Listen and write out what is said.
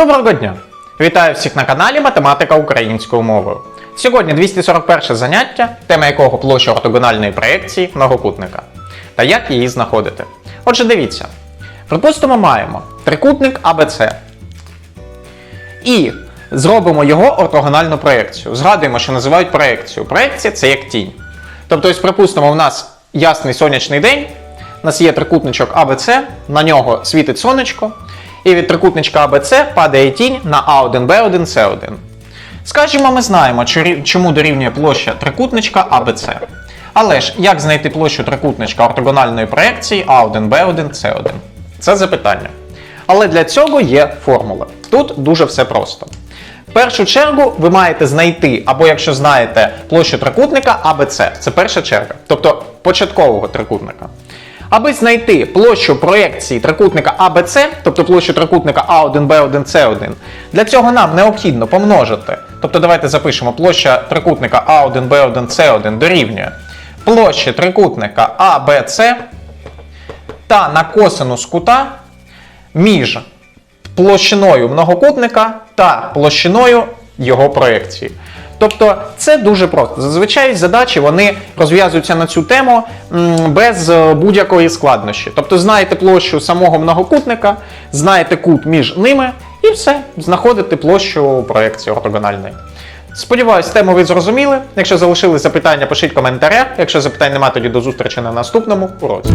Доброго дня! Вітаю всіх на каналі Математика українською мовою. Сьогодні 241 заняття, тема якого площа ортогональної проєкції многокутника. Та як її знаходити. Отже, дивіться. Припустимо, маємо трикутник ABC. І зробимо його ортогональну проєкцію. Згадуємо, що називають проєкцію. Проєкція це як тінь. Тобто, ось, припустимо, у нас ясний сонячний день, у нас є трикутничок ABC, на нього світить сонечко, і від трикутничка ABC падає тінь на А1, Б1, С1. Скажімо, ми знаємо, чому дорівнює площа трикутничка ABC. Але ж як знайти площу трикутничка ортогональної проєкції А1, Б1, С1? Це запитання. Але для цього є формула. Тут дуже все просто. В першу чергу ви маєте знайти, або якщо знаєте площу трикутника ABC, це перша черга, тобто початкового трикутника. Аби знайти площу проєкції трикутника ABC, тобто площу трикутника А1, Б1, С1, для цього нам необхідно помножити. Тобто давайте запишемо площа трикутника А1, Б1, С1 дорівнює площі трикутника ABC та на косинус кута між площиною многокутника та площиною його проєкції. Тобто це дуже просто. Зазвичай задачі вони розв'язуються на цю тему без е, будь-якої складнощі. Тобто знаєте площу самого многокутника, знаєте кут між ними, і все, знаходите площу проєкції ортогональної. Сподіваюсь, тему ви зрозуміли. Якщо залишили запитання, пишіть в коментарях. Якщо запитань немає, тоді до зустрічі на наступному уроці.